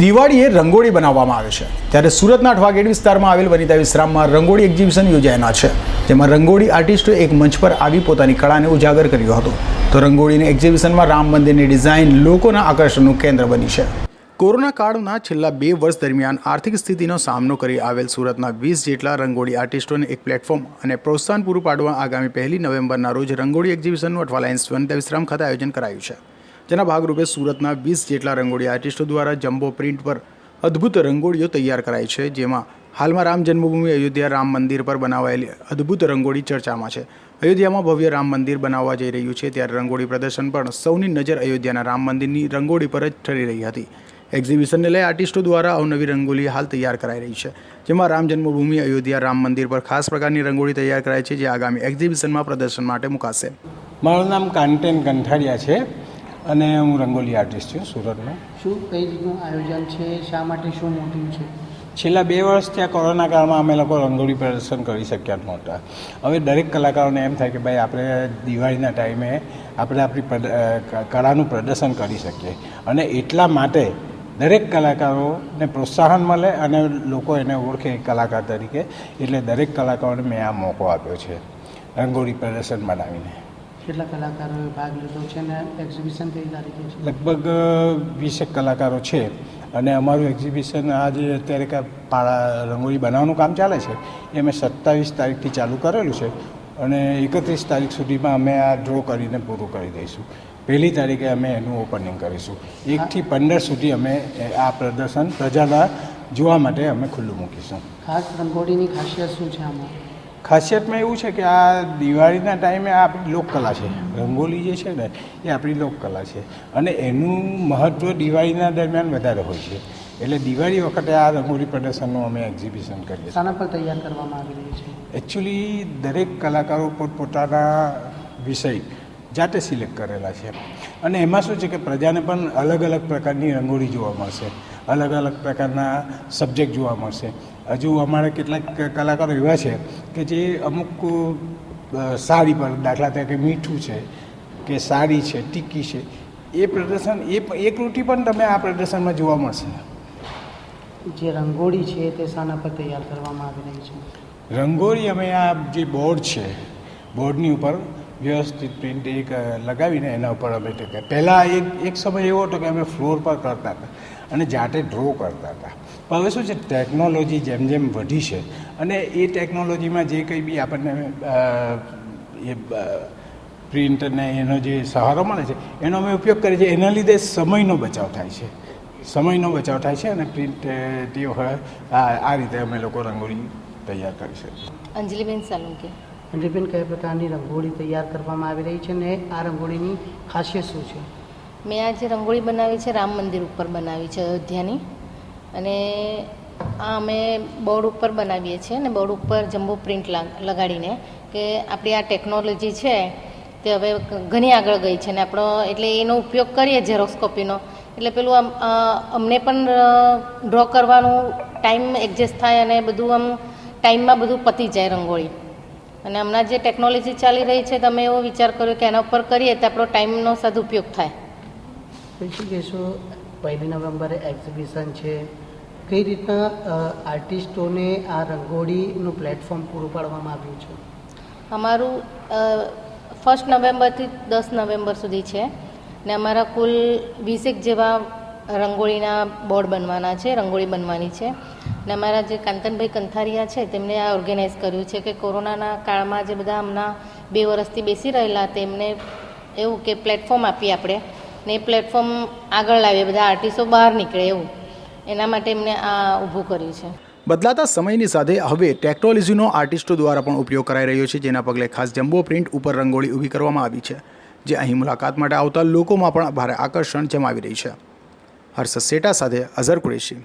દિવાળીએ રંગોળી બનાવવામાં આવે છે. ત્યારે સુરતના અઠવાગેટ વિસ્તારમાં આવેલ વનિતા વિશ્રામમાં રંગોળી એક્ઝિબિશન યોજાયેલા છે. જેમાં રંગોળી આર્ટિસ્ટો એક મંચ પર આવી પોતાની કળાને ઉજાગર કર્યો હતો. તો રંગોળીને એક્ઝિબિશનમાં રામ મંદિરની ડિઝાઇન, લોકોના આકર્ષણનું કેન્દ્ર બની છે. કોરોના કાળના છેલ્લા બે વર્ષ દરમિયાન આર્થિક સ્થિતિનો સામનો કરી આવેલ સુરતના વીસ જેટલા રંગોળી આર્ટિસ્ટોને એક પ્લેટફોર્મ અને પ્રોત્સાહન પૂરું પાડવા આગામી પહેલી નવેમ્બરના રોજ રંગોળી એક્ઝિબિશનનું અઠવાલાઇન્સ વનિતા વિશ્રામ ખાતે આયોજન કરાયું છે. જેના ભાગરૂપે સુરતના વીસ જેટલા રંગોળી આર્ટિસ્ટો દ્વારા જમ્બો પ્રિન્ટ પર અદ્ભુત રંગોળીઓ તૈયાર કરાઈ છે, જેમાં હાલમાં રામ જન્મભૂમિ અયોધ્યા રામ મંદિર પર બનાવાયેલી અદ્ભુત રંગોળી ચર્ચામાં છે. અયોધ્યામાં ભવ્ય રામ મંદિર બનાવવા જઈ રહ્યું છે, ત્યારે રંગોળી પ્રદર્શન પણ સૌની નજર અયોધ્યાના રામ મંદિરની રંગોળી પર જ ઠરી રહી હતી. એક્ઝિબિશનને લઈ આર્ટિસ્ટો દ્વારા અવનવી રંગોળી હાલ તૈયાર કરાઈ રહી છે, જેમાં રામ જન્મભૂમિ અયોધ્યા રામ મંદિર પર ખાસ પ્રકારની રંગોળી તૈયાર કરાઈ છે, જે આગામી એક્ઝિબિશનમાં પ્રદર્શન માટે મુકાશે. મારું નામ કાંટેન કંઠારિયા છે. અને હું રંગોલી આર્ટિસ્ટ છું સુરતનો. શું કઈ રીતનું આયોજન છે? શા માટે શું મોટું છે? છેલ્લા બે વર્ષ ત્યાં કોરોના કાળમાં અમે લોકો રંગોળી પ્રદર્શન કરી શક્યા નહોતા. હવે દરેક કલાકારોને એમ થાય કે ભાઈ આપણે દિવાળીના ટાઈમે આપણે આપણી કળાનું પ્રદર્શન કરી શકીએ. અને એટલા માટે દરેક કલાકારોને પ્રોત્સાહન મળે અને લોકો એને ઓળખે કલાકાર તરીકે. એટલે દરેક કલાકારોને મેં આ મોકો આપ્યો છે રંગોળી પ્રદર્શન બનાવીને. કેટલા કલાકારોએ ભાગ લીધો છે અને એક્ઝિબિશન કઈ તારીખે છે? લગભગ વીસેક કલાકારો છે. અને અમારું એક્ઝિબિશન આજે અત્યારે કે પાળા રંગોળી બનાવવાનું કામ ચાલે છે. એ અમે સત્તાવીસ તારીખથી ચાલુ કરેલું છે. અને એકત્રીસ તારીખ સુધીમાં અમે આ ડ્રો કરીને પૂરું કરી દઈશું. પહેલી તારીખે અમે એનું ઓપનિંગ કરીશું. એકથી પંદર સુધી અમે આ પ્રદર્શન પ્રજાના જોવા માટે અમે ખુલ્લું મૂકીશું. ખાસ રંગોળીની ખાસિયત શું છે આમાં? ખાસિયતમાં એવું છે કે આ દિવાળીના ટાઈમે આ આપણી લોકકલા છે. રંગોલી જે છે ને એ આપણી લોકકલા છે. અને એનું મહત્ત્વ દિવાળીના દરમિયાન વધારે હોય છે. એટલે દિવાળી વખતે આ રંગોલી પ્રદર્શનનું અમે એક્ઝિબિશન કરીએ છીએ. શાના પર તૈયાર કરવામાં આવી રહ્યું છે? એકચ્યુઅલી દરેક કલાકારો પોતપોતાના વિષય જાતે સિલેક્ટ કરેલા છે. અને એમાં શું છે કે પ્રજાને પણ અલગ અલગ પ્રકારની રંગોળી જોવા મળશે. અલગ અલગ પ્રકારના સબ્જેક્ટ જોવા મળશે. હજુ અમારા કેટલાક કલાકારો એવા છે કે જે અમુક સાડી પર દાખલા તરીકે મીઠું છે કે સાડી છે ટીકી છે એ પ્રદર્શન એ એ કૃતિ પણ તમે આ પ્રદર્શનમાં જોવા મળશે. જે રંગોળી છે તે શાના પર તૈયાર કરવામાં આવી રહી છે. રંગોળી અમે આ જે બોર્ડ છે બોર્ડની ઉપર વ્યવસ્થિત પ્રિન્ટ એક લગાવીને એના ઉપર અમે પહેલાં એક એક સમય એવો હતો કે અમે ફ્લોર પર કરતા હતા. અને જાતે ડ્રો કરતા હતા. પણ હવે શું છે ટેકનોલોજી જેમ જેમ વધી છે અને એ ટેકનોલોજીમાં જે કંઈ બી આપણને એ પ્રિન્ટને એનો જે સહારો મળે છે એનો અમે ઉપયોગ કરીએ છીએ. એના લીધે સમયનો બચાવ થાય છે. સમયનો બચાવ થાય છે અને પ્રિન્ટ તે હોય આ આ રીતે અમે લોકો રંગોળી તૈયાર કરી શકીએ અંજલિબેન સાલુંકે. અંજલિબેન કયા પ્રકારની રંગોળી તૈયાર કરવામાં આવી રહી છે અને આ રંગોળીની ખાસિયત શું છે? મેં આ જે રંગોળી બનાવી છે, રામ મંદિર ઉપર બનાવી છે અયોધ્યાની. અને આ અમે બોર્ડ ઉપર બનાવીએ છીએ અને બોર્ડ ઉપર જમ્બો પ્રિન્ટ લગાડીને કે આપણી આ ટેકનોલોજી છે તે હવે ઘણી આગળ ગઈ છે ને આપણો, એટલે એનો ઉપયોગ કરીએ ઝેરોક્સ કોપીનો. એટલે પેલું આમ અમને પણ ડ્રો કરવાનું ટાઈમ એડજસ્ટ થાય અને બધું આમ ટાઈમમાં બધું પતી જાય રંગોળી. અને હમણાં જે ટેકનોલોજી ચાલી રહી છે, તમે એવો વિચાર કર્યો કે એના ઉપર કરીએ તો આપણો ટાઈમનો સદુપયોગ થાય. પછી કહેશો પહેલી નવેમ્બરે એક્ઝિબિશન છે. કઈ રીતના આર્ટિસ્ટોને આ રંગોળીનું પ્લેટફોર્મ પૂરું પાડવામાં આવ્યું છે? અમારું ફર્સ્ટ નવેમ્બરથી દસ નવેમ્બર સુધી છે. ને અમારા કુલ વીસેક જેવા રંગોળીના બોર્ડ બનવાના છે, રંગોળી બનવાની છે. ને અમારા જે કાંતનભાઈ કંથારિયા છે તેમણે આ ઓર્ગેનાઇઝ કર્યું છે કે કોરોનાના કાળમાં જે બધા હમણાં બે વર્ષથી બેસી રહેલા, તેમને એવું કે પ્લેટફોર્મ આપીએ આપણે. ને એ પ્લેટફોર્મ આગળ લાવીએ, બધા આર્ટિસ્ટો બહાર નીકળે એવું. એના માટે એમને આ ઊભું કર્યું છે. બદલાતા સમયની સાથે હવે ટેકનોલોજીનો આર્ટિસ્ટો દ્વારા પણ ઉપયોગ કરાઈ રહ્યો છે, જેના પગલે ખાસ જમ્બો પ્રિન્ટ ઉપર રંગોળી ઊભી કરવામાં આવી છે, જે અહીં મુલાકાત માટે આવતા લોકોમાં પણ ભારે આકર્ષણ જમાવી રહી છે. હર્ષદ સેટા સાથે અઝર કુરેશી.